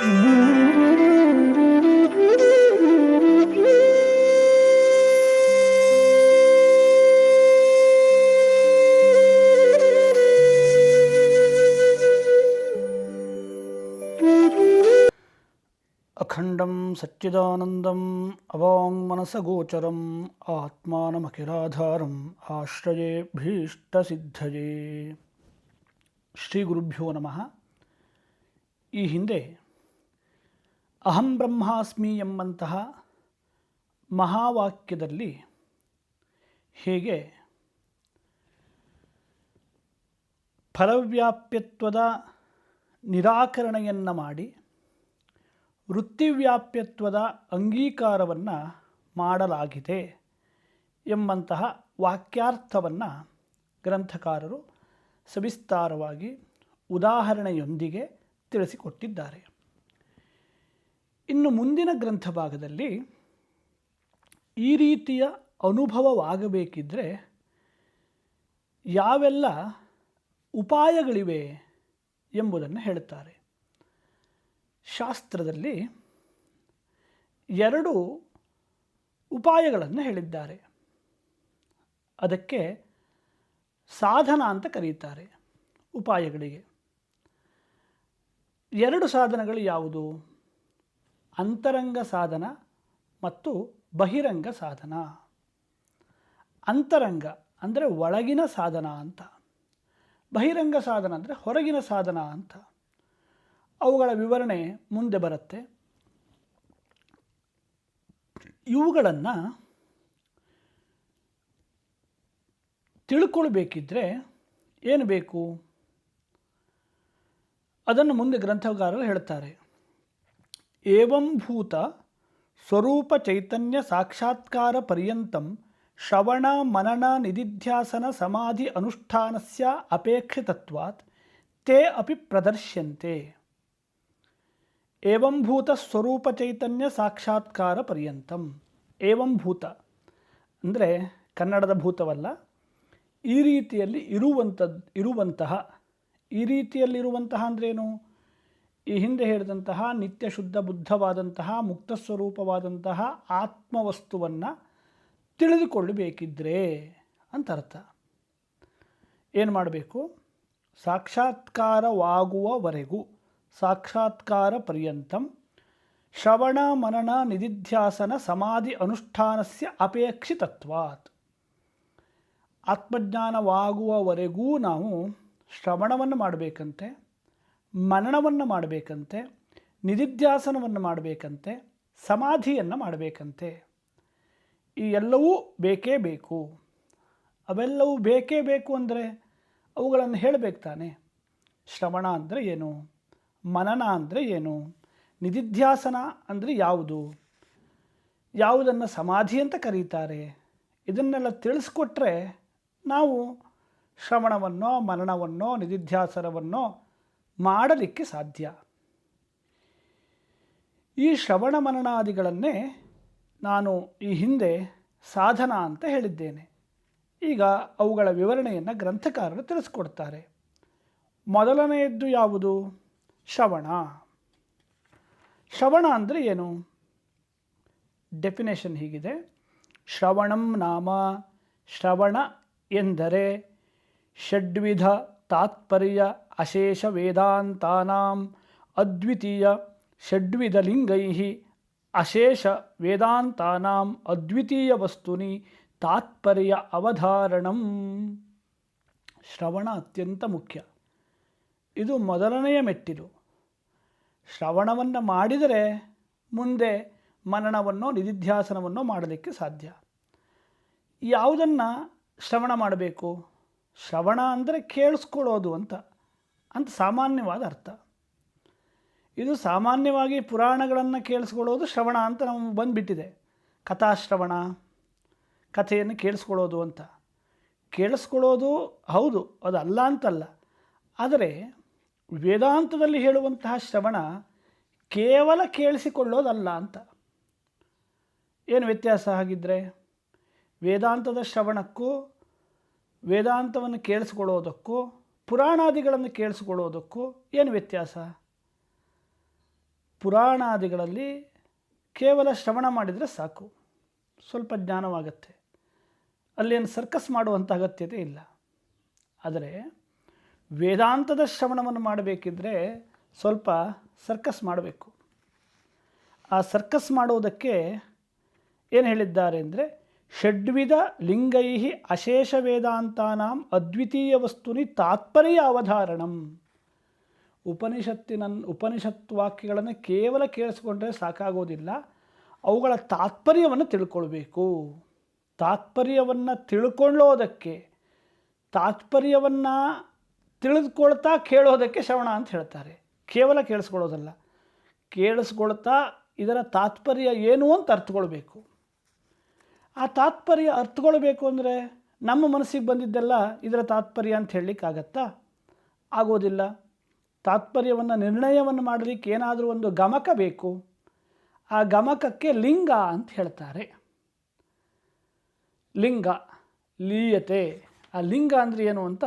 அகண்டம் சச்சிதானந்தம் among மனசகோச்சரம் ஆத்மானமகிலாதாரம் ஆஸ்ரயே ಭೀಷ್ಟಸಿದ್ಧಯೇ Shri ಗುರುಭ್ಯೋ ನಮಃ ಈ ಹಿಂದೆ ಅಹಂ ಬ್ರಹ್ಮಾಸ್ಮಿ ಎಂಬಂತಹ ಮಹಾವಾಕ್ಯದಲ್ಲಿ ಹೇಗೆ ಫಲವ್ಯಾಪ್ಯತ್ವದ ನಿರಾಕರಣೆಯನ್ನು ಮಾಡಿ ವೃತ್ತಿವ್ಯಾಪ್ಯತ್ವದ ಅಂಗೀಕಾರವನ್ನು ಮಾಡಲಾಗಿದೆ ಎಂಬಂತಹ ವಾಕ್ಯಾರ್ಥವನ್ನು ಗ್ರಂಥಕಾರರು ಸವಿಸ್ತಾರವಾಗಿ ಉದಾಹರಣೆಯೊಂದಿಗೆ ತಿಳಿಸಿಕೊಟ್ಟಿದ್ದಾರೆ. ಇನ್ನು ಮುಂದಿನ ಗ್ರಂಥ ಭಾಗದಲ್ಲಿ ಈ ರೀತಿಯ ಅನುಭವವಾಗಬೇಕಿದ್ದರೆ ಯಾವೆಲ್ಲ ಉಪಾಯಗಳಿವೆ ಎಂಬುದನ್ನು ಹೇಳುತ್ತಾರೆ. ಶಾಸ್ತ್ರದಲ್ಲಿ ಎರಡು ಉಪಾಯಗಳನ್ನು ಹೇಳಿದ್ದಾರೆ. ಅದಕ್ಕೆ ಸಾಧನ ಅಂತ ಕರೀತಾರೆ ಉಪಾಯಗಳಿಗೆ. ಎರಡು ಸಾಧನಗಳು ಯಾವುದು? ಅಂತರಂಗ ಸಾಧನ ಮತ್ತು ಬಹಿರಂಗ ಸಾಧನ. ಅಂತರಂಗ ಅಂದರೆ ಒಳಗಿನ ಸಾಧನ ಅಂತ. ಬಹಿರಂಗ ಸಾಧನ ಅಂದರೆ ಹೊರಗಿನ ಸಾಧನ ಅಂತ. ಅವುಗಳ ವಿವರಣೆ ಮುಂದೆ ಬರುತ್ತೆ. ಇವುಗಳನ್ನು ತಿಳ್ಕೊಳ್ಬೇಕಿದ್ರೆ ಏನು ಬೇಕು? ಅದನ್ನು ಮುಂದೆ ಗ್ರಂಥಗಾರರು ಹೇಳ್ತಾರೆ. ಏವಂಭೂತ ಸ್ವರೂಪ ಚೈತನ್ಯ ಸಾಕ್ಷಾತ್ಕಾರ ಪರ್ಯಂತಂ ಶ್ರವಣ ಮನನ ನಿಧಿಧ್ಯಾಸನ ಸಮಾಧಿ ಅನುಷ್ಠಾನಸ್ಯ ಅಪೇಕ್ಷಿತತ್ವಾತ್ ತೇ ಅಪಿ ಪ್ರದರ್ಶ್ಯಂತೆ ಏವಂಭೂತ ಸ್ವರೂಪ ಚೈತನ್ಯ ಸಾಕ್ಷಾತ್ಕಾರ ಪರ್ಯಂತಂ ಏವಂಭೂತ ಅಂದರೆ ಕನ್ನಡದ ಭೂತವಲ್ಲ, ಈ ರೀತಿಯಲ್ಲಿ ಇರುವಂಥದ್ದು ಇರುವಂತಹ, ಈ ರೀತಿಯಲ್ಲಿರುವಂತಹ ಅಂದ್ರೇನು? ಈ ಹಿಂದೆ ಹೇಳಿದಂತಹ ನಿತ್ಯ ಶುದ್ಧ ಬುದ್ಧವಾದಂತಹ ಮುಕ್ತ ಸ್ವರೂಪವಾದಂತಹ ಆತ್ಮವಸ್ತುವನ್ನು ತಿಳಿದುಕೊಳ್ಳಬೇಕಿದ್ರೆ ಅಂತ ಅರ್ಥ ಏನು ಮಾಡಬೇಕು? ಸಾಕ್ಷಾತ್ಕಾರವಾಗುವವರೆಗೂ, ಸಾಕ್ಷಾತ್ಕಾರ ಪರ್ಯಂತಂ ಶ್ರವಣ ಮನನ ನಿಧಿಧ್ಯಾಸನ ಸಮಾಧಿ ಅನುಷ್ಠಾನಸ್ಯ ಅಪೇಕ್ಷಿತತ್ವಾತ್. ಆತ್ಮಜ್ಞಾನವಾಗುವವರೆಗೂ ನಾವು ಶ್ರವಣವನ್ನು ಮಾಡಬೇಕಂತೆ. ಮನನವನ್ನು ಮಾಡಬೇಕಂತೆ, ನಿಧಿಧ್ಯಾಸನವನ್ನು ಮಾಡಬೇಕಂತೆ, ಸಮಾಧಿಯನ್ನು ಮಾಡಬೇಕಂತೆ. ಈ ಎಲ್ಲವೂ ಬೇಕೇ ಬೇಕು. ಅವೆಲ್ಲವೂ ಬೇಕೇ ಬೇಕು ಅಂದರೆ ಅವುಗಳನ್ನು ಹೇಳಬೇಕು ತಾನೆ. ಶ್ರವಣ ಅಂದರೆ ಏನು? ಮನನ ಅಂದರೆ ಏನು? ನಿಧಿಧ್ಯಾಸನ ಅಂದರೆ ಯಾವುದು? ಯಾವುದನ್ನು ಸಮಾಧಿ ಅಂತ ಕರೀತಾರೆ. ಇದನ್ನೆಲ್ಲ ತಿಳಿಸ್ಕೊಟ್ರೆ ನಾವು ಶ್ರವಣವನ್ನೋ, ಮನನವನ್ನೋ, ನಿಧಿಧ್ಯಾಸನವನ್ನೋ ಮಾಡಲಿಕ್ಕೆ ಸಾಧ್ಯ. ಈ ಶ್ರವಣ ಮನನಾದಿಗಳನ್ನೇ ನಾನು ಈ ಹಿಂದೆ ಸಾಧನ ಅಂತ ಹೇಳಿದ್ದೇನೆ. ಈಗ ಅವುಗಳ ವಿವರಣೆಯನ್ನು ಗ್ರಂಥಕಾರರು ತಿಳಿಸ್ಕೊಡ್ತಾರೆ. ಮೊದಲನೆಯದ್ದು ಯಾವುದು? ಶ್ರವಣ. ಶ್ರವಣ ಅಂದರೆ ಏನು? ಡೆಫಿನೇಷನ್ ಹೀಗಿದೆ. ಶ್ರವಣಂ ನಾಮ, ಶ್ರವಣ ಎಂದರೆ ಷಡ್ವಿಧ ತಾತ್ಪರ್ಯ ಅಶೇಷ ವೇದಾಂತಾನಾಂ ಅದ್ವಿತೀಯ ಷಡ್ವಿಧ ಲಿಂಗೈ ಅಶೇಷ ವೇದಾಂತಾನಾಂ ಅದ್ವಿತೀಯ ವಸ್ತುನಿ ತಾತ್ಪರ್ಯ ಅವಧಾರಣಂ. ಶ್ರವಣ ಅತ್ಯಂತ ಮುಖ್ಯ. ಇದು ಮೊದಲನೆಯ ಮೆಟ್ಟಿಲು. ಶ್ರವಣವನ್ನು ಮಾಡಿದರೆ ಮುಂದೆ ಮನನವನ್ನು ನಿಧಿಧ್ಯಾಸನವನ್ನು ಮಾಡಲಿಕ್ಕೆ ಸಾಧ್ಯ. ಯಾವುದನ್ನು ಶ್ರವಣ ಮಾಡಬೇಕು? ಶ್ರವಣ ಅಂದರೆ ಕೇಳಿಸ್ಕೊಳ್ಳೋದು ಅಂತ ಅಂತ ಸಾಮಾನ್ಯವಾದ ಅರ್ಥ. ಇದು ಸಾಮಾನ್ಯವಾಗಿ ಪುರಾಣಗಳನ್ನು ಕೇಳಿಸ್ಕೊಳ್ಳೋದು ಶ್ರವಣ ಅಂತ ನಮಗೆ ಬಂದುಬಿಟ್ಟಿದೆ. ಕಥಾಶ್ರವಣ, ಕಥೆಯನ್ನು ಕೇಳಿಸ್ಕೊಳ್ಳೋದು ಅಂತ. ಕೇಳಿಸ್ಕೊಳ್ಳೋದು ಹೌದು, ಅದು ಅಲ್ಲ ಅಂತಲ್ಲ. ಆದರೆ ವೇದಾಂತದಲ್ಲಿ ಹೇಳುವಂತಹ ಶ್ರವಣ ಕೇವಲ ಕೇಳಿಸಿಕೊಳ್ಳೋದಲ್ಲ ಅಂತ. ಏನು ವ್ಯತ್ಯಾಸ ಆಗಿದ್ದರೆ ವೇದಾಂತದ ಶ್ರವಣಕ್ಕೂ ವೇದಾಂತವನ್ನು ಕೇಳಿಸ್ಕೊಳ್ಳೋದಕ್ಕೂ ಪುರಾಣಾದಿಗಳನ್ನು ಕೇಳಿಸ್ಕೊಳ್ಳೋದಕ್ಕೂ ಏನು ವ್ಯತ್ಯಾಸ? ಪುರಾಣಾದಿಗಳಲ್ಲಿ ಕೇವಲ ಶ್ರವಣ ಮಾಡಿದರೆ ಸಾಕು. ಸ್ವಲ್ಪ ಜ್ಞಾನವಾಗತ್ತೆ. ಅಲ್ಲೇನು ಸರ್ಕಸ್ ಮಾಡುವಂಥ ಅಗತ್ಯತೆ ಇಲ್ಲ. ಆದರೆ ವೇದಾಂತದ ಶ್ರವಣವನ್ನು ಮಾಡಬೇಕಿದ್ರೆ ಸ್ವಲ್ಪ ಸರ್ಕಸ್ ಮಾಡಬೇಕು. ಆ ಸರ್ಕಸ್ ಮಾಡುವುದಕ್ಕೆ ಏನು ಹೇಳಿದ್ದಾರೆ ಅಂದರೆ ಷಡ್ವಿಧ ಲಿಂಗೈ ಅಶೇಷ ವೇದಾಂತಾನಾಂ ಅದ್ವಿತೀಯ ವಸ್ತುನಿ ತಾತ್ಪರ್ಯ ಅವಧಾರಣಂ ಉಪನಿಷತ್ತಿನ ಉಪನಿಷತ್ ವಾಕ್ಯಗಳನ್ನು ಕೇವಲ ಕೇಳಿಸ್ಕೊಂಡ್ರೆ ಸಾಕಾಗೋದಿಲ್ಲ. ಅವುಗಳ ತಾತ್ಪರ್ಯವನ್ನು ತಿಳ್ಕೊಳ್ಬೇಕು. ತಾತ್ಪರ್ಯವನ್ನು ತಿಳ್ಕೊಳ್ಳೋದಕ್ಕೆ, ತಾತ್ಪರ್ಯವನ್ನು ತಿಳಿದುಕೊಳ್ತಾ ಕೇಳೋದಕ್ಕೆ ಶ್ರವಣ ಅಂತ ಹೇಳ್ತಾರೆ. ಕೇವಲ ಕೇಳಿಸ್ಕೊಳ್ಳೋದಲ್ಲ. ಕೇಳಿಸ್ಕೊಳ್ತಾ ಇದರ ತಾತ್ಪರ್ಯ ಏನು ಅಂತ ಅರ್ಥಕೊಳ್ಬೇಕು ಆ ತಾತ್ಪರ್ಯ ಅರ್ಥಕೊಳ್ಬೇಕು ಅಂದರೆ ನಮ್ಮ ಮನಸ್ಸಿಗೆ ಬಂದಿದ್ದೆಲ್ಲ ಇದರ ತಾತ್ಪರ್ಯ ಅಂತ ಹೇಳಲಿಕ್ಕಾಗತ್ತಾ ಆಗೋದಿಲ್ಲ. ತಾತ್ಪರ್ಯವನ್ನು, ನಿರ್ಣಯವನ್ನು ಮಾಡಲಿಕ್ಕೆ ಏನಾದರೂ ಒಂದು ಗಮಕ ಬೇಕು. ಆ ಗಮಕಕ್ಕೆ ಲಿಂಗ ಅಂತ ಹೇಳ್ತಾರೆ. ಲಿಂಗ, ಲೀಯತೆ. ಆ ಲಿಂಗ ಅಂದರೆ ಏನು ಅಂತ?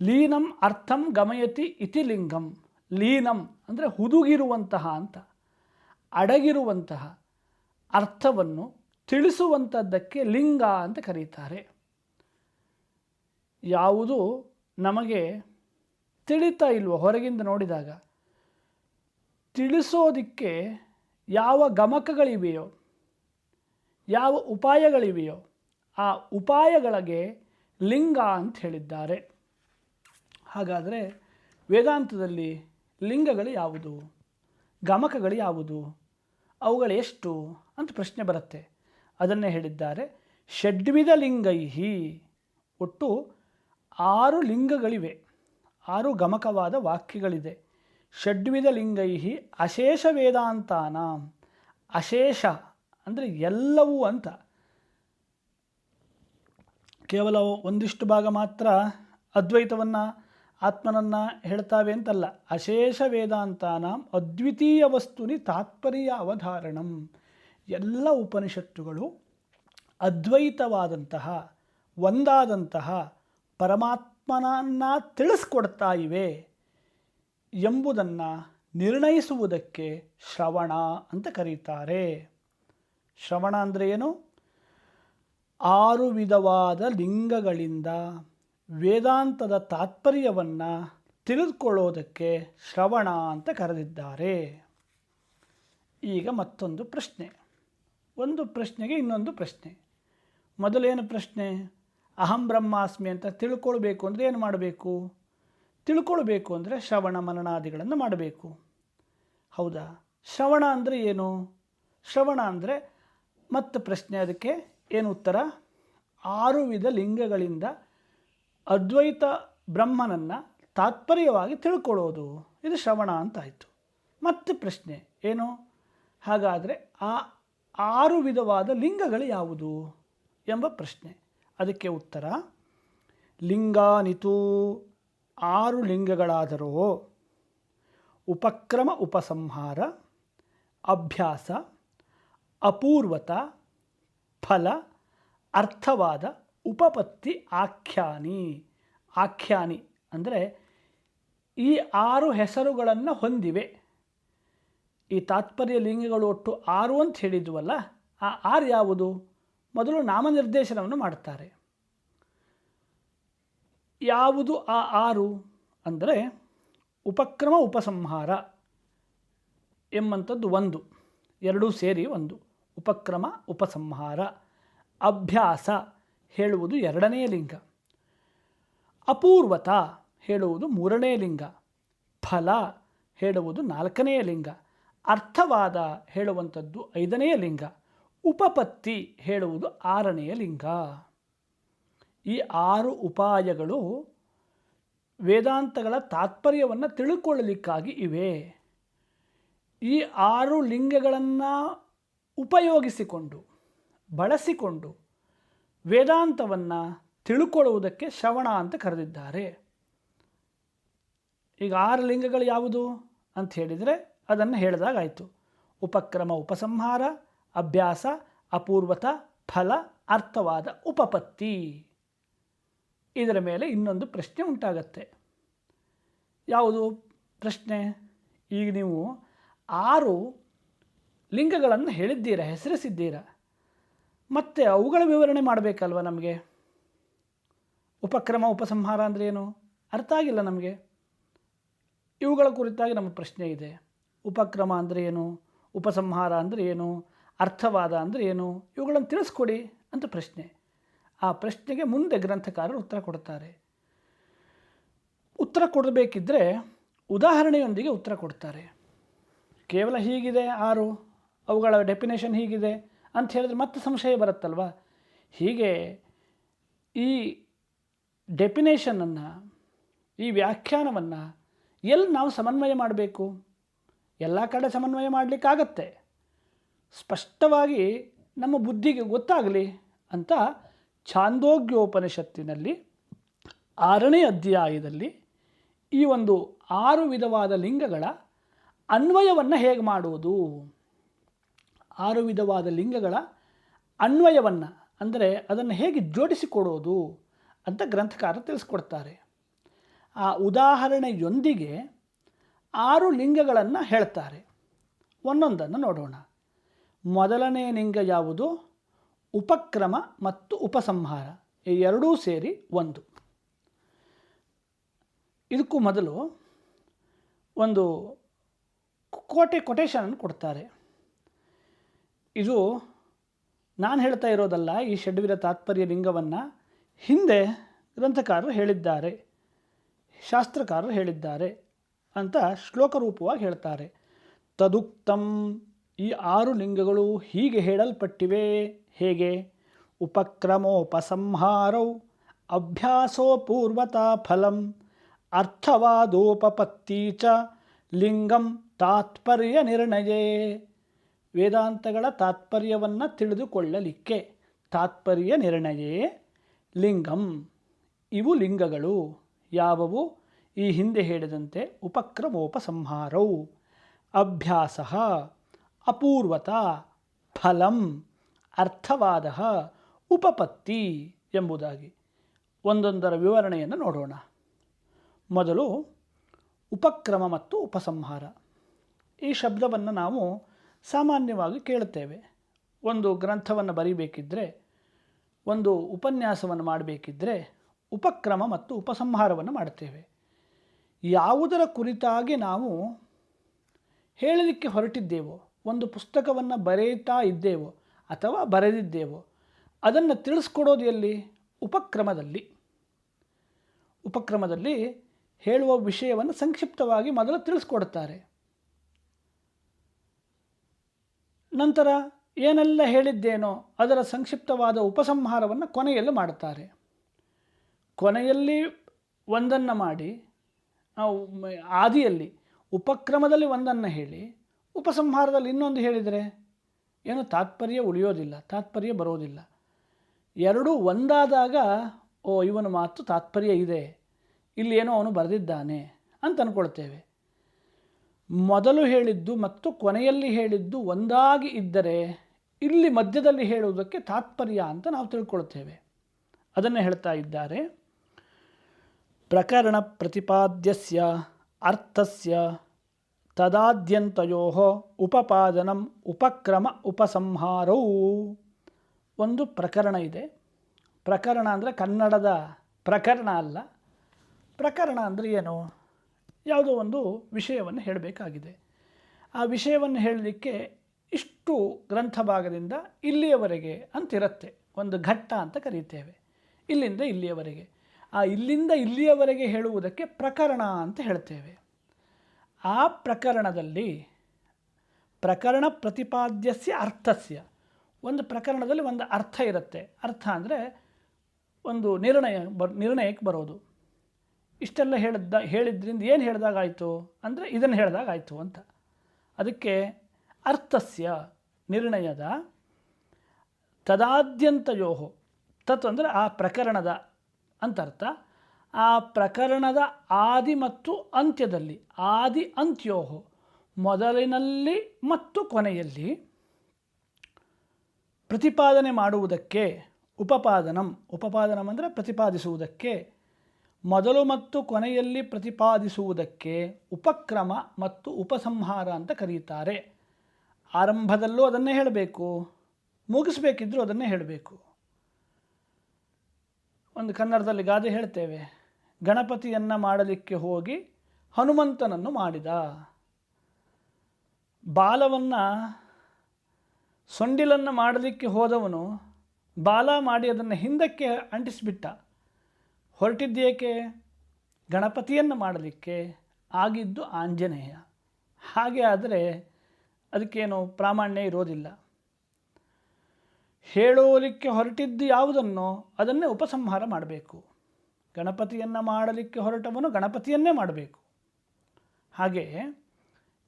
ಲೀನಂ ಅರ್ಥಂ ಗಮಯತಿ ಇತಿ ಲಿಂಗಂ. ಲೀನಂ ಅಂದರೆ ಹುದುಗಿರುವಂತಹ ಅಂತ, ಅಡಗಿರುವಂತಹ ಅರ್ಥವನ್ನು ತಿಳಿಸುವಂಥದ್ದಕ್ಕೆ ಲಿಂಗ ಅಂತ ಕರೀತಾರೆ. ಯಾವುದು ನಮಗೆ ತಿಳಿತಾ ಇಲ್ವೋ, ಹೊರಗಿಂದ ನೋಡಿದಾಗ, ತಿಳಿಸೋದಕ್ಕೆ ಯಾವ ಗಮಕಗಳಿವೆಯೋ, ಯಾವ ಉಪಾಯಗಳಿವೆಯೋ, ಆ ಉಪಾಯಗಳಿಗೆ ಲಿಂಗ ಅಂತ ಹೇಳಿದ್ದಾರೆ. ಹಾಗಾದರೆ ವೇದಾಂತದಲ್ಲಿ ಲಿಂಗಗಳು ಯಾವುದು, ಗಮಕಗಳು ಯಾವುದು ಅವುಗಳೆಷ್ಟು ಅಂತ ಪ್ರಶ್ನೆ ಬರುತ್ತೆ. ಅದನ್ನೇ ಹೇಳಿದ್ದಾರೆ. ಷಡ್ವಿಧ ಲಿಂಗೈಹಿ. ಒಟ್ಟು ಆರು ಲಿಂಗಗಳಿವೆ. ಆರು ಗಮಕವಾದ ವಾಕ್ಯಗಳಿದೆ. ಷಡ್ವಿಧ ಲಿಂಗೈಹಿ ಅಶೇಷ ವೇದಾಂತಾನ. ಅಶೇಷ ಅಂದರೆ ಎಲ್ಲವೂ ಅಂತ. ಕೇವಲ ಒಂದಿಷ್ಟು ಭಾಗ ಮಾತ್ರ ಅದ್ವೈತವನ್ನು, ಆತ್ಮನನ್ನು ಹೇಳ್ತಾವೆ ಅಂತಲ್ಲ. ಅಶೇಷ ವೇದಾಂತಾನ ಅದ್ವಿತೀಯ ವಸ್ತುನಿ ತಾತ್ಪರ್ಯ ಅವಧಾರಣಂ. ಎಲ್ಲ ಉಪನಿಷತ್ತುಗಳು ಅದ್ವೈತವಾದಂತಹ, ಒಂದಾದಂತಹ ಪರಮಾತ್ಮನನ್ನು ತಿಳಿಸ್ಕೊಡ್ತಾ ಇವೆ ಎಂಬುದನ್ನು ನಿರ್ಣಯಿಸುವುದಕ್ಕೆ ಶ್ರವಣ ಅಂತ ಕರೀತಾರೆ. ಶ್ರವಣ ಅಂದರೆ ಏನು? ಆರು ವಿಧವಾದ ಲಿಂಗಗಳಿಂದ ವೇದಾಂತದ ತಾತ್ಪರ್ಯವನ್ನು ತಿಳಿದುಕೊಳ್ಳೋದಕ್ಕೆ ಶ್ರವಣ ಅಂತ ಕರೆದಿದ್ದಾರೆ. ಈಗ ಮತ್ತೊಂದು ಪ್ರಶ್ನೆ. ಒಂದು ಪ್ರಶ್ನೆಗೆ ಇನ್ನೊಂದು ಪ್ರಶ್ನೆ. ಮೊದಲೇನು ಪ್ರಶ್ನೆ? ಅಹಂ ಬ್ರಹ್ಮಾಸ್ಮಿ ಅಂತ ತಿಳ್ಕೊಳ್ಬೇಕು ಅಂದರೆ ಏನು ಮಾಡಬೇಕು? ತಿಳ್ಕೊಳ್ಬೇಕು ಅಂದರೆ ಶ್ರವಣ ಮನನಾದಿಗಳನ್ನು ಮಾಡಬೇಕು. ಹೌದಾ? ಶ್ರವಣ ಅಂದರೆ ಏನು? ಶ್ರವಣ ಅಂದರೆ ಮತ್ತು ಪ್ರಶ್ನೆ ಅದಕ್ಕೆ ಏನು ಉತ್ತರ? ಆರು ವಿಧ ಲಿಂಗಗಳಿಂದ ಅದ್ವೈತ ಬ್ರಹ್ಮನನ್ನು ತಾತ್ಪರ್ಯವಾಗಿ ತಿಳ್ಕೊಳ್ಳೋದು. ಇದು ಶ್ರವಣ ಅಂತಾಯಿತು ಮತ್ತು ಪ್ರಶ್ನೆ, ಏನು? ಹಾಗಾದರೆ ಆ ಆರು ವಿಧವಾದ ಲಿಂಗಗಳು ಯಾವುದು ಎಂಬ ಪ್ರಶ್ನೆ. ಅದಕ್ಕೆ ಉತ್ತರ, ಲಿಂಗಾನಿತು ಆರು ಲಿಂಗಗಳಾದರೂ, ಉಪಕ್ರಮ, ಉಪಸಂಹಾರ, ಅಭ್ಯಾಸ, ಅಪೂರ್ವತ, ಫಲ, ಅರ್ಥವಾದ, ಉಪಪತ್ತಿ, ಆಖ್ಯಾನಿ. ಆಖ್ಯಾನಿ ಅಂದರೆ ಈ ಆರು ಹೆಸರುಗಳನ್ನು ಹೊಂದಿವೆ. ಈ ತಾತ್ಪರ್ಯ ಲಿಂಗಗಳು ಒಟ್ಟು ಆರು ಅಂತ ಹೇಳಿದ್ವಲ್ಲ, ಆ ಆರು ಯಾವುದು? ಮೊದಲು ನಾಮನಿರ್ದೇಶನವನ್ನು ಮಾಡ್ತಾರೆ ಯಾವುದು ಆ ಆರು? ಅಂದರೆ ಉಪಕ್ರಮ ಉಪಸಂಹಾರ ಎಂಬಂಥದ್ದು ಒಂದು. ಎರಡೂ ಸೇರಿ ಒಂದು. ಉಪಕ್ರಮ ಉಪಸಂಹಾರ, ಅಭ್ಯಾಸ ಹೇಳುವುದು ಎರಡನೇ ಲಿಂಗ. ಅಪೂರ್ವತ ಹೇಳುವುದು ಮೂರನೇ ಲಿಂಗ. ಫಲ ಹೇಳುವುದು ನಾಲ್ಕನೆಯ ಲಿಂಗ. ಅರ್ಥವಾದ ಹೇಳುವಂಥದ್ದು ಐದನೆಯ ಲಿಂಗ, ಉಪಪತ್ತಿ ಹೇಳುವುದು ಆರನೆಯ ಲಿಂಗ. ಈ ಆರು ಉಪಾಯಗಳು ವೇದಾಂತಗಳ ತಾತ್ಪರ್ಯವನ್ನು ತಿಳ್ಕೊಳ್ಳಲಿಕ್ಕಾಗಿ ಇವೆ. ಈ ಆರು ಲಿಂಗಗಳನ್ನು ಉಪಯೋಗಿಸಿಕೊಂಡು, ಬಳಸಿಕೊಂಡು ವೇದಾಂತವನ್ನು ತಿಳ್ಕೊಳ್ಳುವುದಕ್ಕೆ ಶ್ರವಣ ಅಂತ ಕರೆದಿದ್ದಾರೆ. ಈಗ ಆರು ಲಿಂಗಗಳು ಯಾವುದು ಅಂತ ಹೇಳಿದರೆ ಅದನ್ನು ಹೇಳಿದಾಗಾಯಿತು. ಉಪಕ್ರಮ, ಉಪಸಂಹಾರ, ಅಭ್ಯಾಸ, ಅಪೂರ್ವತ, ಫಲ, ಅರ್ಥವಾದ ಉಪಪತ್ತಿ. ಇದರ ಮೇಲೆ ಇನ್ನೊಂದು ಪ್ರಶ್ನೆ ಉಂಟಾಗತ್ತೆ. ಯಾವುದು ಪ್ರಶ್ನೆ? ಈಗ ನೀವು ಆರು ಲಿಂಗಗಳನ್ನು ಹೇಳಿದ್ದೀರಾ, ಹೆಸರಿಸಿದ್ದೀರಾ? ಮತ್ತು ಅವುಗಳ ವಿವರಣೆ ಮಾಡಬೇಕಲ್ವ ನಮಗೆ? ಉಪಕ್ರಮ, ಉಪಸಂಹಾರ ಅಂದರೆ ಏನು? ಅರ್ಥ ಆಗಿಲ್ಲ ನಮಗೆ. ಇವುಗಳ ಕುರಿತಾಗಿ ನಮ್ಮ ಪ್ರಶ್ನೆ ಇದೆ. ಉಪಕ್ರಮ ಅಂದರೆ ಏನು? ಉಪಸಂಹಾರ ಅಂದರೆ ಏನು? ಅರ್ಥವಾದ ಅಂದರೆ ಏನು? ಇವುಗಳನ್ನು ತಿಳಿಸ್ಕೊಡಿ ಅಂತ ಪ್ರಶ್ನೆ. ಆ ಪ್ರಶ್ನೆಗೆ ಮುಂದೆ ಗ್ರಂಥಕಾರರು ಉತ್ತರ ಕೊಡ್ತಾರೆ ಉತ್ತರ ಕೊಡಬೇಕಿದ್ದರೆ ಉದಾಹರಣೆಯೊಂದಿಗೆ ಉತ್ತರ ಕೊಡ್ತಾರೆ. ಕೇವಲ ಹೀಗಿದೆ ಆರು? ಅವುಗಳ ಡೆಫಿನೇಷನ್ ಹೀಗಿದೆ ಅಂತ ಹೇಳಿದ್ರೆ ಮತ್ತೆ ಸಂಶಯ ಬರುತ್ತಲ್ವ? ಹೀಗೆ ಈ ಡೆಫಿನೇಷನನ್ನು ಈ ವ್ಯಾಖ್ಯಾನವನ್ನು ಎಲ್ಲಿ ನಾವು ಸಮನ್ವಯ ಮಾಡಬೇಕು? ಎಲ್ಲ ಕಡೆ ಸಮನ್ವಯ ಮಾಡಲಿಕ್ಕಾಗತ್ತೆ. ಸ್ಪಷ್ಟವಾಗಿ ನಮ್ಮ ಬುದ್ಧಿಗೆ ಗೊತ್ತಾಗಲಿ ಅಂತ ಛಾಂದೋಗ್ಯೋಪನಿಷತ್ತಿನಲ್ಲಿ ಆರನೇ ಅಧ್ಯಾಯದಲ್ಲಿ ಈ ಒಂದು ಆರು ವಿಧವಾದ ಲಿಂಗಗಳ ಅನ್ವಯವನ್ನು ಹೇಗೆ ಮಾಡುವುದು? ಆರು ವಿಧವಾದ ಲಿಂಗಗಳ ಅನ್ವಯವನ್ನು, ಅಂದರೆ ಅದನ್ನು ಹೇಗೆ ಜೋಡಿಸಿಕೊಡೋದು ಅಂತ ಗ್ರಂಥಕಾರ ತಿಳಿಸ್ಕೊಡ್ತಾರೆ. ಆ ಉದಾಹರಣೆಯೊಂದಿಗೆ ಆರು ಲಿಂಗಗಳನ್ನು ಹೇಳ್ತಾರೆ. ಒಂದೊಂದನ್ನು ನೋಡೋಣ. ಮೊದಲನೇ ಲಿಂಗ ಯಾವುದು? ಉಪಕ್ರಮ ಮತ್ತು ಉಪಸಂಹಾರ. ಈ ಎರಡೂ ಸೇರಿ ಒಂದು. ಇದಕ್ಕೂ ಮೊದಲು ಒಂದು ಕೋಟೆ ಕೊಟೇಶನನ್ನು ಕೊಡ್ತಾರೆ. ಇದು ನಾನು ಹೇಳ್ತಾ ಇರೋದಲ್ಲ, ಈ ಷಡ್ವಿರ ತಾತ್ಪರ್ಯ ಲಿಂಗವನ್ನು. ಹಿಂದೆ ಗ್ರಂಥಕಾರರು ಹೇಳಿದ್ದಾರೆ, ಶಾಸ್ತ್ರಕಾರರು ಹೇಳಿದ್ದಾರೆ. ಅಂತ ಶ್ಲೋಕ ರೂಪವಾಗಿ ಹೇಳ್ತಾರೆ. ತದುಕ್ತಂ ಈ ಆರು ಲಿಂಗಗಳು ಹೀಗೆ ಹೇಳಲ್ಪಟ್ಟಿವೆ. ಹೇಗೆ? ಉಪಕ್ರಮೋಪಸಂಹಾರೌ ಅಭ್ಯಾಸೋ ಪೂರ್ವತಾ ಫಲಂ ಅರ್ಥವಾದೋಪಪತ್ತಿ ಚ ಲಿಂಗಂ ತಾತ್ಪರ್ಯ ನಿರ್ಣಯೇ. ವೇದಾಂತಗಳ ತಾತ್ಪರ್ಯವನ್ನು ತಿಳಿದುಕೊಳ್ಳಲಿಕ್ಕೆ ತಾತ್ಪರ್ಯ ನಿರ್ಣಯೇ ಲಿಂಗಂ. ಇವು ಲಿಂಗಗಳು. ಯಾವುವು? ಈ ಹಿಂದೆ ಹೇಳಿದಂತೆ ಉಪಕ್ರಮೋಪಸಂಹಾರೌ. ಅಭ್ಯಾಸ ಅಪೂರ್ವತ ಫಲಂ ಅರ್ಥವಾದ ಉಪಪತ್ತಿ ಎಂಬುದಾಗಿ. ಒಂದೊಂದರ ವಿವರಣೆಯನ್ನು ನೋಡೋಣ. ಮೊದಲು ಉಪಕ್ರಮ ಮತ್ತು ಉಪಸಂಹಾರ. ಈ ಶಬ್ದವನ್ನು ನಾವು ಸಾಮಾನ್ಯವಾಗಿ ಕೇಳುತ್ತೇವೆ. ಒಂದು ಗ್ರಂಥವನ್ನು ಬರೀಬೇಕಿದ್ದರೆ ಒಂದು ಉಪನ್ಯಾಸವನ್ನು ಮಾಡಬೇಕಿದ್ದರೆ ಉಪಕ್ರಮ ಮತ್ತು ಉಪಸಂಹಾರವನ್ನು ಮಾಡುತ್ತೇವೆ. ಯಾವುದರ ಕುರಿತಾಗಿ ನಾವು ಹೇಳಲಿಕ್ಕೆ ಹೊರಟಿದ್ದೇವೋ, ಒಂದು ಪುಸ್ತಕವನ್ನು ಬರೆಯುತ್ತಾ ಇದ್ದೇವೋ ಅಥವಾ ಬರೆದಿದ್ದೇವೋ, ಅದನ್ನು ತಿಳಿಸ್ಕೊಡೋದು ಎಲ್ಲಿ? ಉಪಕ್ರಮದಲ್ಲಿ. ಉಪಕ್ರಮದಲ್ಲಿ ಹೇಳುವ ವಿಷಯವನ್ನು ಸಂಕ್ಷಿಪ್ತವಾಗಿ ಮೊದಲು ತಿಳಿಸ್ಕೊಡುತ್ತಾರೆ. ನಂತರ ಏನೆಲ್ಲ ಹೇಳಿದ್ದೇನೋ ಅದರ ಸಂಕ್ಷಿಪ್ತವಾದ ಉಪಸಂಹಾರವನ್ನು ಕೊನೆಯಲ್ಲಿ ಮಾಡುತ್ತಾರೆ. ಕೊನೆಯಲ್ಲಿ ಒಂದನ್ನು ಮಾಡಿ ಆದಿಯಲ್ಲಿ ಉಪಕ್ರಮದಲ್ಲಿ ಒಂದನ್ನು ಹೇಳಿ, ಉಪಸಂಹಾರದಲ್ಲಿ ಇನ್ನೊಂದು ಹೇಳಿದರೆ, ಏನು ತಾತ್ಪರ್ಯ ಉಳಿಯೋದಿಲ್ಲ, ತಾತ್ಪರ್ಯ ಬರೋದಿಲ್ಲ. ಎರಡೂ ಒಂದಾದಾಗ, ಓ, ಇವನ ಮಾತು ತಾತ್ಪರ್ಯ ಇದೆ, ಇಲ್ಲಿ ಏನೋ ಅವನು ಬರೆದಿದ್ದಾನೆ ಅಂತ ಅಂದ್ಕೊಳ್ತೇವೆ ಮೊದಲು ಹೇಳಿದ್ದು ಮತ್ತು ಕೊನೆಯಲ್ಲಿ ಹೇಳಿದ್ದು ಒಂದಾಗಿ ಇದ್ದರೆ, ಇಲ್ಲಿ ಮಧ್ಯದಲ್ಲಿ ಹೇಳುವುದಕ್ಕೆ ತಾತ್ಪರ್ಯ ಅಂತ ನಾವು ತಿಳ್ಕೊಳ್ತೇವೆ. ಅದನ್ನು ಹೇಳ್ತಾ ಇದ್ದಾರೆ. ಪ್ರಕರಣ ಪ್ರತಿಪಾದ್ಯಸ್ಯ ಅರ್ಥಸ್ಯ ತದಾದ್ಯಂತಯೋ ಉಪಪಾದನಂ ಉಪಕ್ರಮ ಉಪಸಂಹಾರವು ಒಂದು ಪ್ರಕರಣ ಇದೆ. ಪ್ರಕರಣ ಅಂದರೆ ಕನ್ನಡದ ಪ್ರಕರಣ ಅಲ್ಲ. ಪ್ರಕರಣ ಅಂದರೆ ಏನು? ಯಾವುದೋ ಒಂದು ವಿಷಯವನ್ನು ಹೇಳಬೇಕಾಗಿದೆ. ಆ ವಿಷಯವನ್ನು ಹೇಳಲಿಕ್ಕೆ ಇಷ್ಟು ಗ್ರಂಥ ಭಾಗದಿಂದ ಇಲ್ಲಿಯವರೆಗೆ ಅಂತಿರುತ್ತೆ. ಒಂದು ಘಟ್ಟ ಅಂತ ಕರೀತೇವೆ. ಇಲ್ಲಿಂದ ಇಲ್ಲಿಯವರೆಗೆ. ಆ ಇಲ್ಲಿಂದ ಇಲ್ಲಿಯವರೆಗೆ ಹೇಳುವುದಕ್ಕೆ ಪ್ರಕರಣ ಅಂತ ಹೇಳ್ತೇವೆ. ಆ ಪ್ರಕರಣದಲ್ಲಿ ಪ್ರಕರಣ ಪ್ರತಿಪಾದ್ಯಸ್ಯ ಅರ್ಥಸ್ಯ. ಒಂದು ಪ್ರಕರಣದಲ್ಲಿ ಒಂದು ಅರ್ಥ ಇರುತ್ತೆ. ಅರ್ಥ ಅಂದರೆ ಒಂದು ನಿರ್ಣಯ ಬ, ನಿರ್ಣಯಕ್ಕೆ ಬರೋದು. ಇಷ್ಟೆಲ್ಲ ಹೇಳಿದ್ದ ಹೇಳಿದ್ರಿಂದ ಏನು ಹೇಳಿದಾಗಾಯಿತು? ಅಂದರೆ ಇದನ್ನು ಹೇಳಿದಾಗಾಯಿತು ಅಂತ. ಅದಕ್ಕೆ ಅರ್ಥಸ್ಯ, ನಿರ್ಣಯದ ತದಾದ್ಯಂತಯೋ ತತ್ ಅಂದರೆ ಆ ಪ್ರಕರಣದ ಅಂತರ್ಥ, ಆ ಪ್ರಕರಣದ ಆದಿ ಮತ್ತು ಅಂತ್ಯದಲ್ಲಿ, ಆದಿ ಅಂತ್ಯೋಹು, ಮೊದಲಿನಲ್ಲಿ ಮತ್ತು ಕೊನೆಯಲ್ಲಿ ಪ್ರತಿಪಾದನೆ ಮಾಡುವುದಕ್ಕೆ ಉಪಪಾದನಂ ಉಪಪಾದನಂ ಅಂದರೆ ಪ್ರತಿಪಾದಿಸುವುದಕ್ಕೆ, ಮೊದಲು ಮತ್ತು ಕೊನೆಯಲ್ಲಿ ಪ್ರತಿಪಾದಿಸುವುದಕ್ಕೆ ಉಪಕ್ರಮ ಮತ್ತು ಉಪಸಂಹಾರ ಅಂತ ಕರೀತಾರೆ. ಆರಂಭದಲ್ಲೂ ಅದನ್ನೇ ಹೇಳಬೇಕು, ಮುಗಿಸ್ಬೇಕಿದ್ರೂ ಅದನ್ನೇ ಹೇಳಬೇಕು. ಒಂದು ಕನ್ನಡದಲ್ಲಿ ಗಾದೆ ಹೇಳ್ತೇವೆ, ಗಣಪತಿಯನ್ನು ಮಾಡಲಿಕ್ಕೆ ಹೋಗಿ ಹನುಮಂತನನ್ನು ಮಾಡಿದ. ಬಾಲವನ್ನು ಸೊಂಡಿಲನ್ನು ಮಾಡಲಿಕ್ಕೆ ಹೋದವನು ಬಾಲ ಮಾಡಿ ಅದನ್ನು ಹಿಂದಕ್ಕೆ ಅಂಟಿಸಿಬಿಟ್ಟ. ಹೊರಟಿದ್ದೇಕೆ? ಗಣಪತಿಯನ್ನು ಮಾಡಲಿಕ್ಕೆ ಆಗಿದ್ದು ಆಂಜನೇಯ. ಹಾಗೆ ಆದರೆ ಅದಕ್ಕೇನು ಪ್ರಾಮಾಣ್ಯ ಇರೋದಿಲ್ಲ. ಹೇಳೋಲಿಕ್ಕೆ ಹೊರಟಿದ್ದು ಯಾವುದನ್ನೋ ಅದನ್ನೇ ಉಪಸಂಹಾರ ಮಾಡಬೇಕು. ಗಣಪತಿಯನ್ನು ಮಾಡಲಿಕ್ಕೆ ಹೊರಟವನು ಗಣಪತಿಯನ್ನೇ ಮಾಡಬೇಕು. ಹಾಗೆ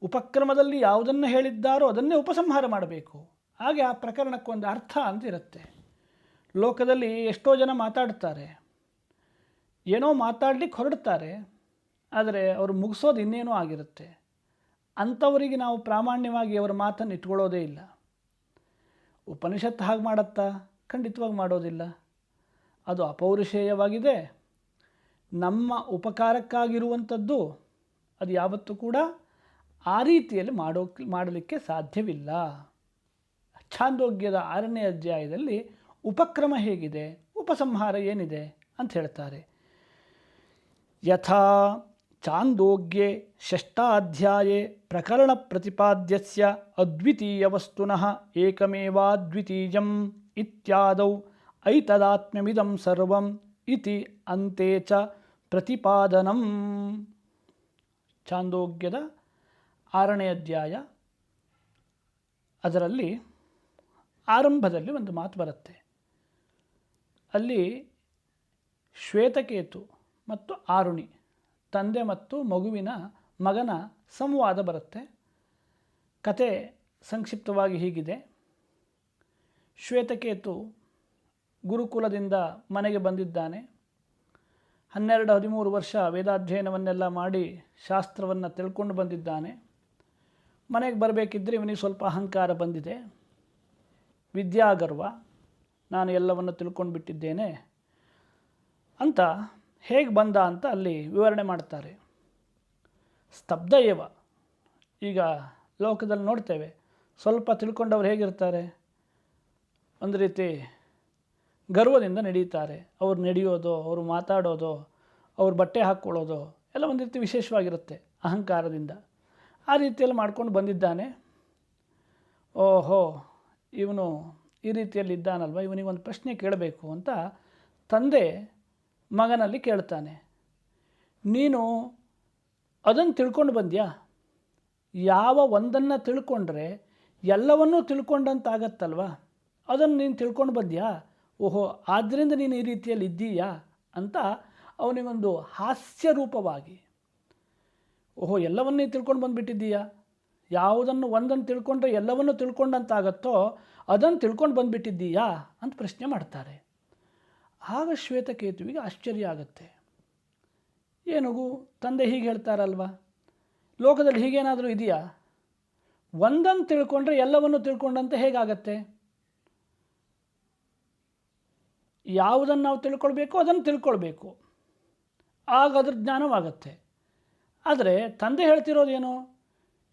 ಉಪಕ್ರಮದಲ್ಲಿ ಯಾವುದನ್ನು ಹೇಳಿದ್ದಾರೋ ಅದನ್ನೇ ಉಪಸಂಹಾರ ಮಾಡಬೇಕು. ಹಾಗೆ ಆ ಪ್ರಕರಣಕ್ಕೊಂದು ಅರ್ಥ ಅಂತ ಇರುತ್ತೆ. ಲೋಕದಲ್ಲಿ ಎಷ್ಟೋ ಜನ ಮಾತಾಡ್ತಾರೆ. ಏನೋ ಮಾತಾಡ್ಲಿಕ್ಕೆ ಹೊರಡ್ತಾರೆ. ಆದರೆ ಅವರು ಮುಗಿಸೋದು ಇನ್ನೇನೋ ಆಗಿರುತ್ತೆ. ಅಂಥವರಿಗೆ ನಾವು ಪ್ರಾಮಾಣ್ಯವಾಗಿ ಅವರ ಮಾತನ್ನು ಇಟ್ಕೊಳ್ಳೋದೇ ಇಲ್ಲ. ಉಪನಿಷತ್ತು ಹಾಗೆ ಮಾಡತ್ತಾ? ಖಂಡಿತವಾಗಿ ಮಾಡೋದಿಲ್ಲ. ಅದು ಅಪೌರುಷೇಯವಾಗಿದೆ. ನಮ್ಮ ಉಪಕಾರಕ್ಕಾಗಿರುವಂಥದ್ದು ಅದು ಯಾವತ್ತೂ ಕೂಡ ಆ ರೀತಿಯಲ್ಲಿ ಮಾಡೋ, ಮಾಡಲಿಕ್ಕೆ ಸಾಧ್ಯವಿಲ್ಲ. ಛಾಂದೋಗ್ಯದ ಆರನೇ ಅಧ್ಯಾಯದಲ್ಲಿ ಉಪಕ್ರಮ ಹೇಗಿದೆ, ಉಪಸಂಹಾರ ಏನಿದೆ ಅಂತ ಹೇಳ್ತಾರೆ. ಯಥಾ ಚಾಂದೋಗ್ಯೆ ಷಷ್ಠಾಧ್ಯಾಯೇ ಪ್ರಕರಣ ಪ್ರತಿಪಾದ್ಯಸ್ಯ ಅದ್ವಿತೀಯವಸ್ತುನಃ ಏಕಮೇವಾದ್ವಿತೀಯಂ ಇತ್ಯಾದೌ ಐತದಾತ್ಮ್ಯಮಿದಂ ಸರ್ವಂ ಇತಿ ಅಂತೆ ಚ ಪ್ರತಿಪಾದನಂ. ಚಾಂದೋಗ್ಯದ ಆರನೇ ಅಧ್ಯಾಯ. ಅದರಲ್ಲಿ ಆರಂಭದಲ್ಲಿ ಒಂದು ಮಾತು ಬರುತ್ತೆ. ಅಲ್ಲಿ ಶ್ವೇತಕೇತು ಮತ್ತು ಆರುಣಿ. ತಂದೆ ಮತ್ತು ಮಗುವಿನ ಮಗನ ಸಂವಾದ ಬರುತ್ತೆ. ಕತೆ ಸಂಕ್ಷಿಪ್ತವಾಗಿ ಹೀಗಿದೆ. ಶ್ವೇತಕೇತು ಗುರುಕುಲದಿಂದ ಮನೆಗೆ ಬಂದಿದ್ದಾನೆ. ಹನ್ನೆರಡು ಹದಿಮೂರು ವರ್ಷ ವೇದಾಧ್ಯಯನವನ್ನೆಲ್ಲ ಮಾಡಿ ಶಾಸ್ತ್ರವನ್ನು ತಿಳ್ಕೊಂಡು ಬಂದಿದ್ದಾನೆ. ಮನೆಗೆ ಬರಬೇಕಿದ್ದರೆ ಇವನಿಗೆ ಸ್ವಲ್ಪ ಅಹಂಕಾರ ಬಂದಿದೆ. ವಿದ್ಯಾಗರ್ವ, ನಾನು ಎಲ್ಲವನ್ನು ತಿಳ್ಕೊಂಡು ಬಿಟ್ಟಿದ್ದೇನೆ ಅಂತ ಹೇಗೆ ಬಂದ ಅಂತ ಅಲ್ಲಿ ವಿವರಣೆ ಮಾಡ್ತಾರೆ ಸ್ತಬ್ಧ ಏವ. ಈಗ ಲೋಕದಲ್ಲಿ ನೋಡ್ತೇವೆ. ಸ್ವಲ್ಪ ತಿಳ್ಕೊಂಡವ್ರು ಹೇಗಿರ್ತಾರೆ? ಒಂದು ರೀತಿ ಗರ್ವದಿಂದ ನಡೀತಾರೆ. ಅವ್ರು ನಡೆಯೋದು, ಅವರು ಮಾತಾಡೋದು, ಅವ್ರು ಬಟ್ಟೆ ಹಾಕ್ಕೊಳ್ಳೋದು ಎಲ್ಲ ಒಂದು ರೀತಿ ವಿಶೇಷವಾಗಿರುತ್ತೆ ಅಹಂಕಾರದಿಂದ. ಆ ರೀತಿಯಲ್ಲಿ ಮಾಡ್ಕೊಂಡು ಬಂದಿದ್ದಾನೆ. ಓಹೋ, ಇವನು ಈ ರೀತಿಯಲ್ಲಿ ಇದ್ದಾನಲ್ವ? ಇವನಿಗೆ ಒಂದು ಪ್ರಶ್ನೆ ಕೇಳಬೇಕು ಅಂತ ತಂದೆ ಮಗನಲ್ಲಿ ಕೇಳ್ತಾನೆ, ನೀನು ಅದನ್ನು ತಿಳ್ಕೊಂಡು ಬಂದ್ಯಾ? ಯಾವ ಒಂದನ್ನು ತಿಳ್ಕೊಂಡ್ರೆ ಎಲ್ಲವನ್ನೂ ತಿಳ್ಕೊಂಡಂತಾಗತ್ತಲ್ವ? ಅದನ್ನು ನೀನು ತಿಳ್ಕೊಂಡು ಬಂದ್ಯಾ? ಓಹೋ ಆದ್ದರಿಂದ ನೀನು ಈ ರೀತಿಯಲ್ಲಿ ಇದ್ದೀಯಾ? ಅಂತ ಅವನಿಗೊಂದು ಹಾಸ್ಯ ರೂಪವಾಗಿ, ಓಹೋ, ಎಲ್ಲವನ್ನೇ ತಿಳ್ಕೊಂಡು ಬಂದುಬಿಟ್ಟಿದ್ದೀಯಾ? ಯಾವುದನ್ನು ಒಂದನ್ನು ತಿಳ್ಕೊಂಡ್ರೆ ಎಲ್ಲವನ್ನೂ ತಿಳ್ಕೊಂಡಂತಾಗತ್ತೋ ಅದನ್ನು ತಿಳ್ಕೊಂಡು ಬಂದುಬಿಟ್ಟಿದ್ದೀಯಾ? ಅಂತ ಪ್ರಶ್ನೆ ಮಾಡ್ತಾರೆ. ಆಗ ಶ್ವೇತಕೇತುವಿಗೆ ಆಶ್ಚರ್ಯ ಆಗುತ್ತೆ. ಏನಗು ತಂದೆ ಹೀಗೆ ಹೇಳ್ತಾರಲ್ವ? ಲೋಕದಲ್ಲಿ ಹೀಗೇನಾದರೂ ಇದೆಯಾ? ಒಂದನ್ನು ತಿಳ್ಕೊಂಡ್ರೆ ಎಲ್ಲವನ್ನು ತಿಳ್ಕೊಂಡಂತೆ ಹೇಗಾಗತ್ತೆ? ಯಾವುದನ್ನು ನಾವು ತಿಳ್ಕೊಳ್ಬೇಕು ಅದನ್ನು ತಿಳ್ಕೊಳ್ಬೇಕು. ಆಗ ಅದ್ರ ಜ್ಞಾನವಾಗತ್ತೆ. ಆದರೆ ತಂದೆ ಹೇಳ್ತಿರೋದೇನು?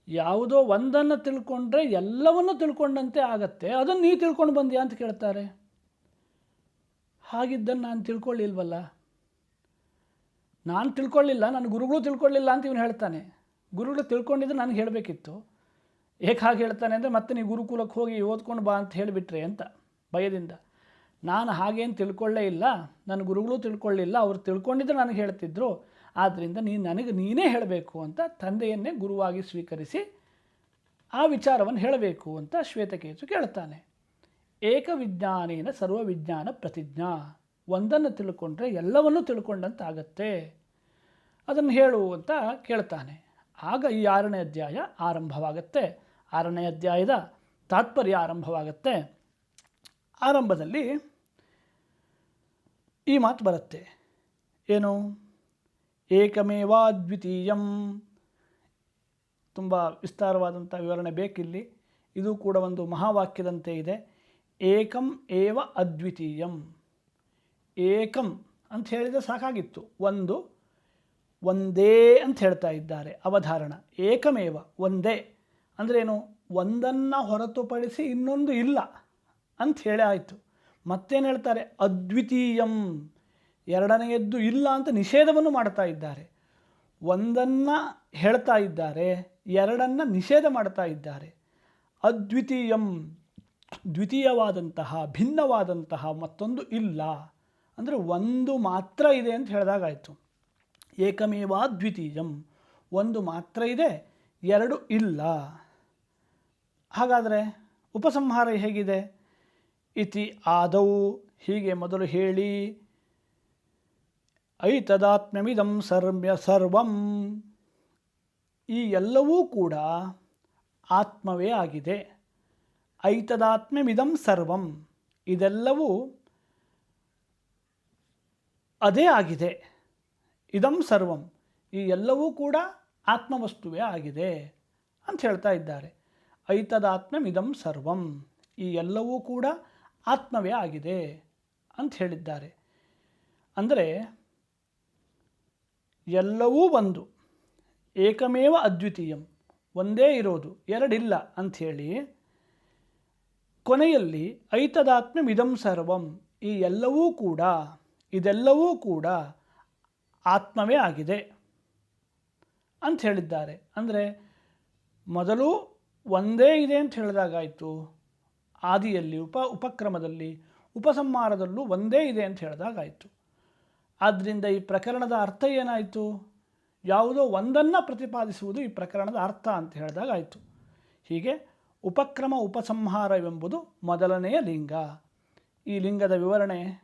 ಯಾವುದೋ ಒಂದನ್ನು ತಿಳ್ಕೊಂಡ್ರೆ ಎಲ್ಲವನ್ನು ತಿಳ್ಕೊಂಡಂತೆ ಆಗತ್ತೆ. ಅದನ್ನು ನೀ ತಿಳ್ಕೊಂಡು ಬಂದ್ಯಾ ಅಂತ ಕೇಳ್ತಾರೆ. ಹಾಗಿದ್ದನ್ನು ನಾನು ತಿಳ್ಕೊಳ್ಳಿಲ್ವಲ್ಲ? ನಾನು ತಿಳ್ಕೊಳ್ಳಿಲ್ಲ, ನನ್ನ ಗುರುಗಳು ತಿಳ್ಕೊಳ್ಳಿಲ್ಲ ಅಂತ ಇವನು ಹೇಳ್ತಾನೆ. ಗುರುಗಳು ತಿಳ್ಕೊಂಡಿದ್ರೆ ನನಗೆ ಹೇಳಬೇಕಿತ್ತು. ಏಕೆ ಹಾಗೆ ಹೇಳ್ತಾನೆ ಅಂದರೆ, ಮತ್ತೆ ನೀವು ಗುರುಕುಲಕ್ಕೆ ಹೋಗಿ ಓದ್ಕೊಂಡು ಬಾ ಅಂತ ಹೇಳಿಬಿಟ್ರೆ ಅಂತ ಭಯದಿಂದ. ನಾನು ಹಾಗೇನು ತಿಳ್ಕೊಳ್ಳೇ ಇಲ್ಲ, ನನ್ನ ಗುರುಗಳು ತಿಳ್ಕೊಳ್ಳಿಲ್ಲ, ಅವ್ರು ತಿಳ್ಕೊಂಡಿದ್ದು ನನಗೆ ಹೇಳ್ತಿದ್ರು. ಆದ್ದರಿಂದ ನೀನು ನನಗೆ ನೀನೇ ಹೇಳಬೇಕು ಅಂತ ತಂದೆಯನ್ನೇ ಗುರುವಾಗಿ ಸ್ವೀಕರಿಸಿ ಆ ವಿಚಾರವನ್ನು ಹೇಳಬೇಕು ಅಂತ ಶ್ವೇತಕೇತು ಕೇಳ್ತಾನೆ. ಏಕವಿಜ್ಞಾನೇನ ಸರ್ವವಿಜ್ಞಾನ ಪ್ರತಿಜ್ಞಾ. ಒಂದನ್ನು ತಿಳ್ಕೊಂಡ್ರೆ ಎಲ್ಲವನ್ನೂ ತಿಳ್ಕೊಂಡಂತಾಗತ್ತೆ. ಅದನ್ನು ಹೇಳು ಅಂತ ಕೇಳ್ತಾನೆ. ಆಗ ಈ ಆರನೇ ಅಧ್ಯಾಯ ಆರಂಭವಾಗುತ್ತೆ. ಆರನೇ ಅಧ್ಯಾಯದ ತಾತ್ಪರ್ಯ ಆರಂಭವಾಗುತ್ತೆ. ಆರಂಭದಲ್ಲಿ ಈ ಮಾತು ಬರುತ್ತೆ. ಏನು? ಏಕಮೇವಾದ್ವಿತೀಯಂ. ತುಂಬ ವಿಸ್ತಾರವಾದಂಥ ವಿವರಣೆ ಬೇಕಿಲ್ಲಿ. ಇದು ಕೂಡ ಒಂದು ಮಹಾವಾಕ್ಯದಂತೆ ಇದೆ. ಏಕಂ ಏವ ಅದ್ವಿತೀಯಂ. ಏಕಂ ಅಂತ ಹೇಳಿದರೆ ಸಾಕಾಗಿತ್ತು. ಒಂದು, ಒಂದೇ ಅಂತ ಹೇಳ್ತಾ ಇದ್ದಾರೆ ಅವಧಾರಣ. ಏಕಮೇವ, ಒಂದೇ. ಅಂದ್ರೇನು ಒಂದನ್ನು ಹೊರತುಪಡಿಸಿ ಇನ್ನೊಂದು ಇಲ್ಲ ಅಂತ ಹೇಳಿ ಆಯಿತು. ಮತ್ತೇನು ಹೇಳ್ತಾರೆ? ಅದ್ವಿತೀಯಂ. ಎರಡನೆಯದ್ದು ಇಲ್ಲ ಅಂತ ನಿಷೇಧವನ್ನು ಮಾಡ್ತಾ ಇದ್ದಾರೆ. ಒಂದನ್ನು ಹೇಳ್ತಾ ಇದ್ದಾರೆ, ಎರಡನ್ನು ನಿಷೇಧ ಮಾಡ್ತಾ ಇದ್ದಾರೆ. ಅದ್ವಿತೀಯಂ. ದ್ವಿತೀಯವಾದಂತಹ, ಭಿನ್ನವಾದಂತಹ ಮತ್ತೊಂದು ಇಲ್ಲ. ಅಂದರೆ ಒಂದು ಮಾತ್ರ ಇದೆ ಅಂತ ಹೇಳಿದಾಗಾಯಿತು. ಏಕಮೇವಾ ದ್ವಿತೀಯಂ. ಒಂದು ಮಾತ್ರ ಇದೆ, ಎರಡು ಇಲ್ಲ. ಹಾಗಾದರೆ ಉಪಸಂಹಾರ ಹೇಗಿದೆ? ಇತಿ ಆದೌ, ಹೀಗೆ ಮೊದಲು ಹೇಳಿ. ಐತದಾತ್ಮ್ಯಮಿದಂ ಸರ್ಮ್ಯ ಸರ್ವಂ. ಈ ಎಲ್ಲವೂ ಕೂಡ ಆತ್ಮವೇ ಆಗಿದೆ. ಐತದಾತ್ಮ್ಯಮಿದಂ ಸರ್ವಂ. ಇದೆಲ್ಲವೂ ಅದೇ ಆಗಿದೆ. ಇದಂ ಸರ್ವಂ. ಈ ಎಲ್ಲವೂ ಕೂಡ ಆತ್ಮವಸ್ತುವೇ ಆಗಿದೆ ಅಂತ ಹೇಳ್ತಾ ಇದ್ದಾರೆ. ಐತದಾತ್ಮ್ಯಮಿದಂ ಸರ್ವಂ. ಈ ಎಲ್ಲವೂ ಕೂಡ ಆತ್ಮವೇ ಆಗಿದೆ ಅಂತ ಹೇಳಿದ್ದಾರೆ. ಅಂದರೆ ಎಲ್ಲವೂ ಒಂದು. ಏಕಮೇವ ಅದ್ವಿತೀಯಂ. ಒಂದೇ ಇರೋದು. ಎರಡಿಲ್ಲ ಅಂಥೇಳಿ ಕೊನೆಯಲ್ಲಿ ಐತದಾತ್ಮ್ಯಮಿದಂ ಸರ್ವಂ. ಈ ಎಲ್ಲವೂ ಕೂಡ, ಇದೆಲ್ಲವೂ ಕೂಡ ಆತ್ಮವೇ ಆಗಿದೆ ಅಂತ ಹೇಳಿದ್ದಾರೆ. ಅಂದರೆ ಮೊದಲು ಒಂದೇ ಇದೆ ಅಂತ ಹೇಳಿದಾಗಾಯಿತು. ಆದಿಯಲ್ಲಿ ಉಪ ಉಪಕ್ರಮದಲ್ಲಿ, ಉಪಸಂಹಾರದಲ್ಲೂ ಒಂದೇ ಇದೆ ಅಂತ ಹೇಳಿದಾಗಾಯಿತು. ಆದ್ದರಿಂದ ಈ ಪ್ರಕರಣದ ಅರ್ಥ ಏನಾಯಿತು? ಯಾವುದೋ ಒಂದನ್ನು ಪ್ರತಿಪಾದಿಸುವುದು ಈ ಪ್ರಕರಣದ ಅರ್ಥ ಅಂತ ಹೇಳಿದಾಗಾಯಿತು. ಹೀಗೆ ಉಪಕ್ರಮ ಉಪಸಂಹಾರವೆಂಬುದು ಮೊದಲನೆಯ ಲಿಂಗ. ಈ ಲಿಂಗದ ವಿವರಣೆ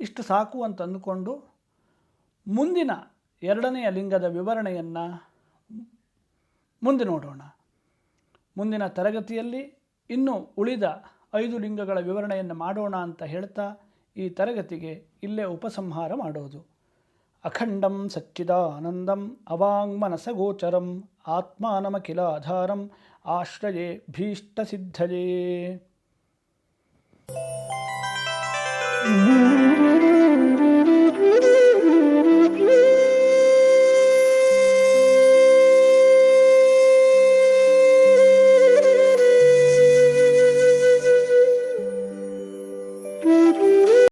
ಇಷ್ಟು ಸಾಕು ಅಂತ ಅಂದುಕೊಂಡು ಮುಂದಿನ ಎರಡನೆಯ ಲಿಂಗದ ವಿವರಣೆಯನ್ನು ಮುಂದೆ ನೋಡೋಣ. ಮುಂದಿನ ತರಗತಿಯಲ್ಲಿ ಇನ್ನೂ ಉಳಿದ ಐದು ಲಿಂಗಗಳ ವಿವರಣೆಯನ್ನು ಮಾಡೋಣ ಅಂತ ಹೇಳ್ತಾ ಈ ತರಗತಿಗೆ ಇಲ್ಲೇ ಉಪಸಂಹಾರ ಮಾಡೋದು. ಅಖಂಡಂ ಸಚ್ಚಿದಾನಂದಂ ಅವಾಂಗ್ಮನಸಗೋಚರಂ ಆತ್ಮಾನಮಖಿಲಾಧಾರಂ आश्रये भीष्टसिद्धये।